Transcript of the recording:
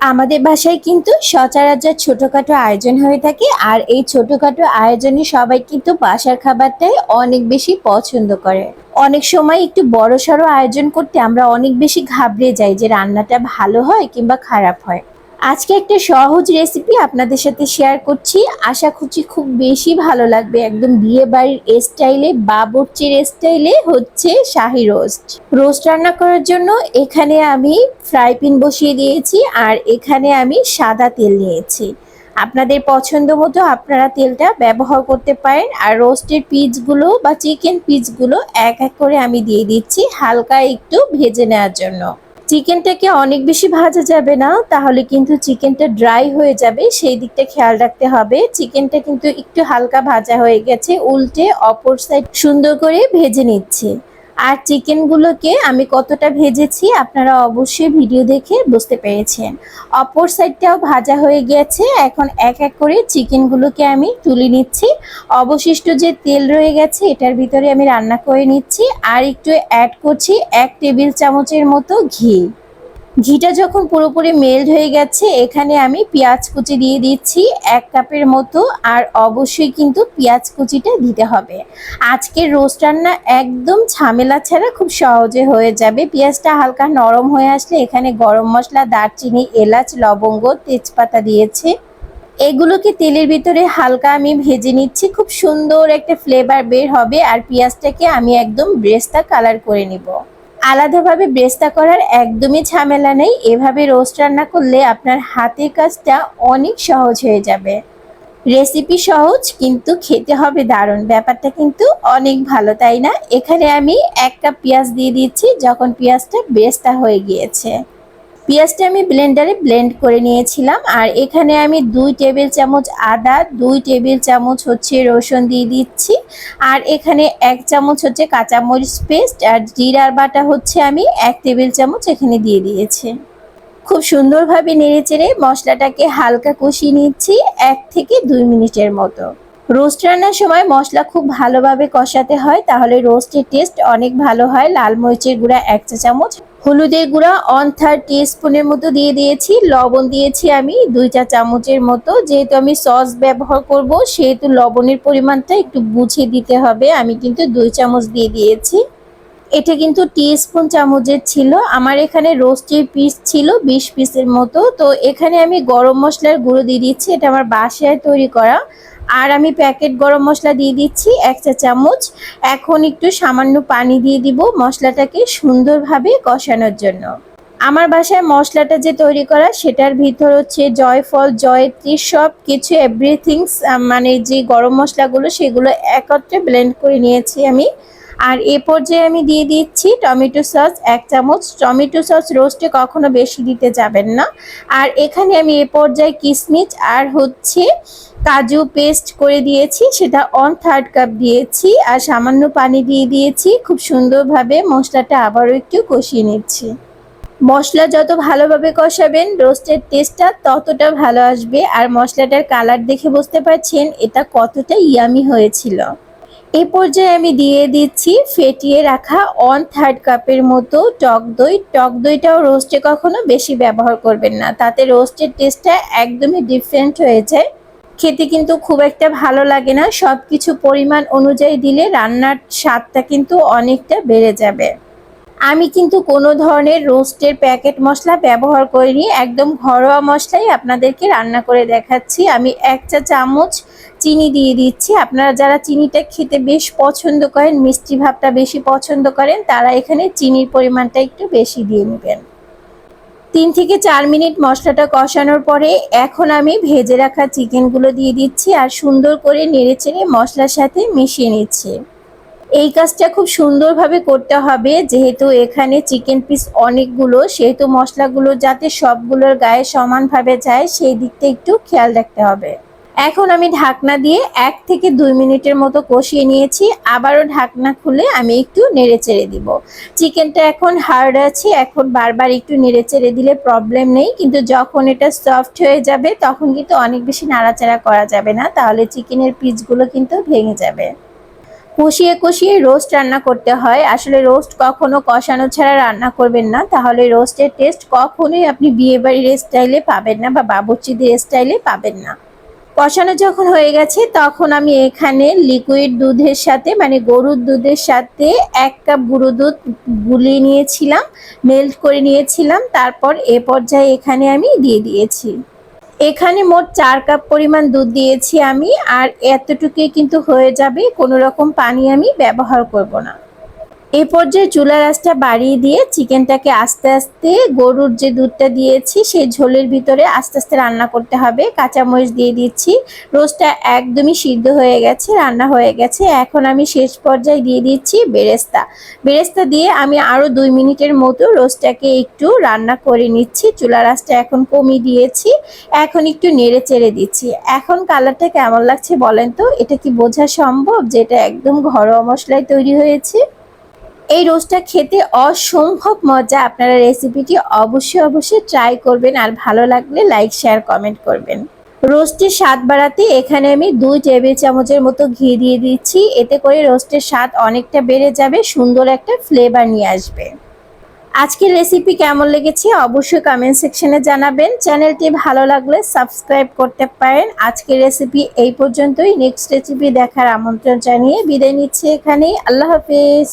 আমাদের বাসায় কিন্তু সচরাচর ছোটোখাটো আয়োজন হয়ে থাকে, আর এই ছোটোখাটো আয়োজনে সবাই কিন্তু বাসার খাবারটাই অনেক বেশি পছন্দ করে। অনেক সময় একটু বড়সড় আয়োজন করতে আমরা অনেক বেশি ঘাবড়ে যাই যে রান্নাটা ভালো হয় কিংবা খারাপ হয়। আজকে একটা সহজ রেসিপি আপনাদের সাথে শেয়ার করছি। আশা করছি খুব বেশি ভালো লাগবে। একদম বিয়ে বাড়ির স্টাইলে বাবুর্চির স্টাইলে হচ্ছে শাহি রোস্ট রোস্ট রান্না করার জন্য এখানে আমি ফ্রাই প্যান বসিয়ে দিয়েছি আর এখানে আমি সাদা তেল নিয়েছি। আপনাদের পছন্দ মতো আপনারা তেলটা ব্যবহার করতে পারেন আর রোস্টের পিসগুলো বা চিকেন পিসগুলো এক এক করে আমি দিয়ে দিচ্ছি হালকা একটু ভেজে নেওয়ার জন্য। চিকেনটাকে অনেক বেশি ভাজা যাবে না, তাহলে কিন্তু চিকেনটা ড্রাই হয়ে যাবে, সেই দিকটা খেয়াল রাখতে হবে। চিকেনটা কিন্তু একটু হালকা ভাজা হয়ে গেছে, উল্টে অপর সাইড সুন্দর করে ভেজে নিচ্ছে। আর চিকেনগুলোকে আমি কতটা ভেজেছি আপনারা অবশ্যই ভিডিও দেখে বুঝতে পেরেছেন। অপর সাইডটাও ভাজা হয়ে গেছে, এখন এক এক করে চিকেনগুলোকে আমি তুলে নিচ্ছি। অবশিষ্ট যে তেল রয়ে গেছে, এটার ভিতরে আমি রান্না করে নিচ্ছি। আর একটু অ্যাড করছি এক টেবিল চামচের মতো ঘি। ঘিটা যখন পুরোপুরি মেল্ট হয়ে গেছে, এখানে আমি পেঁয়াজ কুচি দিয়ে দিচ্ছি এক কাপের মতো, আর অবশ্যই কিন্তু পেঁয়াজ কুচিটা দিতে হবে। আজকের রোস্ট রান্না একদম ঝামেলা ছাড়া খুব সহজে হয়ে যাবে। পেঁয়াজটা হালকা নরম হয়ে আসলে এখানে গরম মশলা, দারচিনি, এলাচ, লবঙ্গ, তেজপাতা দিয়েছে। এগুলোকে তেলের ভিতরে হালকা আমি ভেজে নিচ্ছি, খুব সুন্দর একটা ফ্লেভার বের হবে, আর পেঁয়াজটাকে আমি একদম ব্রেস্তা কালার করে নিব। আলাদাভাবে ব্রেস্তা করার একদমই ঝামেলা নেই। এভাবে রোস্ট রান্না করলে আপনার হাতের কাজটা অনেক সহজ হয়ে যাবে। রেসিপি সহজ, কিন্তু খেতে হবে দারুণ। ব্যাপারটা কিন্তু অনেক ভালো, তাই না? এখানে আমি এক কাপ পেঁয়াজ দিয়ে দিচ্ছি, যখন পেঁয়াজটা বেস্তা হয়ে গিয়েছে। পেঁয়াজটা আমি ব্লেন্ডারে ব্লেন্ড করে নিয়েছিলাম। আর এখানে আমি দুই টেবিল চামচ আদা, দুই টেবিল চামচ হচ্ছে রসুন দিয়ে দিচ্ছি। আর এখানে এক চামচ হচ্ছে কাঁচামরিচ পেস্ট আর জিরার বাটা হচ্ছে আমি এক টেবিল চামচ এখানে দিয়ে দিয়েছি। খুব সুন্দরভাবে নেড়ে চেড়ে মশলাটাকে হালকা কষিয়ে নিচ্ছি এক থেকে দুই মিনিটের মতো। রোস্ট রান্নার সময় মশলা খুব ভালোভাবে কষাতে হয়, তাহলে রোস্টের টেস্ট অনেক ভালো হয়। লাল মরিচের গুঁড়া এক চা চামচ হলুদের গুঁড়া অন থার্ড স্পুনের মতো দিয়ে দিয়েছি। লবণ দিয়েছি আমি দুই চা চামচের মতো। যেহেতু আমি সস ব্যবহার করব, সেহেতু লবণের পরিমাণটা একটু বুঝে দিতে হবে। আমি কিন্তু দুই চামচ দিয়ে দিয়েছি। এটা কিন্তু স্পুন চামচের ছিল। আমার এখানে রোস্টের পিস ছিল, বিশ পিসের মতো। তো এখানে আমি গরম মশলার গুঁড়ো দিয়ে দিচ্ছি। এটা আমার বাসায় তৈরি করা। আর আমি প্যাকেট গরম মশলা দিয়ে দিচ্ছি এক চা চামচ। এখন একটু সামান্য পানি দিয়ে দিব মশলাটাকে সুন্দরভাবে কষানোর জন্য। আমার বাসায় মশলাটা যে তৈরি করা সেটার ভিতর হচ্ছে জয়ফল, জয়ত্রী সব কিছু এভরিথিংস মানে যে গরম মশলাগুলো সেগুলো একত্রে ব্লেন্ড করে নিয়েছি আমি। আর এ পর্যায়ে আমি দিয়ে দিচ্ছি টমেটো সস এক চামচ। টমেটো সস রোস্টে কখনো বেশি দিতে যাবেন না। আর এখানে আমি এ পর্যায়ে কিশমিচ আর হচ্ছে কাজু পেস্ট করে দিয়েছি, সেটা অন থার্ড কাপ দিয়েছি আর সামান্য পানি দিয়ে দিয়েছি। খুব সুন্দরভাবে মশলাটা আবারও একটু কষিয়ে নিচ্ছি। মশলা যত ভালোভাবে কষাবেন, রোস্টের টেস্টটা ততটা ভালো আসবে। আর মশলাটার কালার দেখে বুঝতে পারছেন এটা কতটা ইয়ামি হয়েছিল। এই পর্যায়ে আমি দিয়ে দিচ্ছি ফেটিয়ে রাখা ওয়ান থার্ড কাপের মতো টক দই। টক দইটাও রোস্টে কখনো বেশি ব্যবহার করবেন না। তাতে রোস্টের টেস্টটা একদমই ডিফারেন্ট হয়ে যায়। খেতে কিন্তু খুব একটা ভালো লাগে না। সব কিছু পরিমাণ অনুযায়ী দিলে রান্নার স্বাদটা কিন্তু অনেকটা বেড়ে যাবে। আমি কিন্তু কোনো ধরনের রোস্টের প্যাকেট মশলা ব্যবহার করিনি, একদম ঘরোয়া মশলাই আপনাদেরকে রান্না করে দেখাচ্ছি। আমি এক চা চামচ চিনি দিয়ে দিচ্ছি। আপনারা যারা চিনিটা খেতে বেশ পছন্দ করেন, মিষ্টি ভাবটা বেশি পছন্দ করেন, তারা এখানে চিনির পরিমাণটা একটু বেশি দিয়ে নেবেন। তিন থেকে চার মিনিট মশলাটা কষানোর পরে এখন আমি ভেজে রাখা চিকেনগুলো দিয়ে দিচ্ছি আর সুন্দর করে নেড়ে চেড়ে মশলার সাথে মিশিয়ে নিচ্ছি। এই কাজটা খুব সুন্দরভাবে করতে হবে, যেহেতু এখানে চিকেন পিস অনেকগুলো, সেহেতু মশলাগুলো যাতে সবগুলোর গায়ে সমানভাবে যায়, সেই দিকটা একটু খেয়াল রাখতে হবে। এখন আমি ঢাকনা দিয়ে এক থেকে দুই মিনিটের মতো কষিয়ে নিয়েছি, আবারও ঢাকনা খুলে আমি একটু নেড়ে চেড়ে দিব। চিকেনটা এখন হার্ড আছে, এখন বারবার একটু নেড়ে চেড়ে দিলে প্রবলেম নেই, কিন্তু যখন এটা সফট হয়ে যাবে, তখন কিন্তু অনেক বেশি নাড়াচাড়া করা যাবে না, তাহলে চিকেনের পিসগুলো কিন্তু ভেঙে যাবে। কষিয়ে কষিয়ে রোস্ট রান্না করতে হয়। আসলে রোস্ট কখনো কষানো ছাড়া রান্না করবেন না। তাহলে রোস্টের টেস্ট কখনোই আপনি বিয়েবাড়ির স্টাইলে পাবেন না বা বাবুর্চিদের স্টাইলে পাবেন না। কষানো যখন হয়ে গেছে, তখন আমি এখানে লিকুইড দুধের সাথে মানে গরুর দুধের সাথে এক কাপ গুঁড়ো দুধ গুলিয়ে নিয়েছিলাম মেল্ট করে নিয়েছিলাম। তারপর এ পর্যায়ে এখানে আমি দিয়ে দিয়েছি। এখানে মোট চার কাপ পরিমাণ দুধ দিয়েছি আমি, আর এতটুকুই কিন্তু হয়ে যাবে। কোনো রকম পানি আমি ব্যবহার করব না। এই পর্যায়ে চুলার আঁচটা বাড়িয়ে দিয়ে চিকেনটাকে আস্তে আস্তে গরুর যে দুধটা দিয়েছি, সেই ঝোলের ভিতরে আস্তে আস্তে রান্না করতে হবে। কাঁচামরিচ দিয়ে দিচ্ছি। রোস্টটা একদমই সিদ্ধ হয়ে গেছে, রান্না হয়ে গেছে। এখন আমি শেষ পর্যায়ে দিয়ে দিচ্ছি বেরেস্তা। বেরেস্তা দিয়ে আমি আরও দুই মিনিটের মতো রোস্টটাকে একটু রান্না করে নিচ্ছি। চুলার আঁচটা এখন কমিয়ে দিয়েছি। এখন একটু নেড়ে চেড়ে দিচ্ছি। এখন কালারটা কেমন লাগছে বলেন তো? এটা কি বোঝা সম্ভব যে এটা একদম ঘরোয়া মশলায় তৈরি হয়েছে? এই রোস্টটা খেতে অসম্ভব মজা। আপনারা রেসিপিটি অবশ্যই অবশ্যই ট্রাই করবেন আর ভালো লাগলে লাইক শেয়ার কমেন্ট করবেন। রোস্টের স্বাদ বাড়াতে এখানে আমি দুই টেবিল চামচের মতো ঘি দিয়ে দিচ্ছি। এতে করে রোস্টের স্বাদ অনেকটা বেড়ে যাবে, সুন্দর একটা ফ্লেভার নিয়ে আসবে। আজকের রেসিপি কেমন লেগেছে অবশ্যই কমেন্ট সেকশনে জানাবেন। চ্যানেলটি ভালো লাগলে সাবস্ক্রাইব করতে পারেন। আজকের রেসিপি এই পর্যন্তই। নেক্সট রেসিপি দেখার আমন্ত্রণ জানিয়ে বিদায় নিচ্ছি এখানেই। আল্লাহ হাফিজ।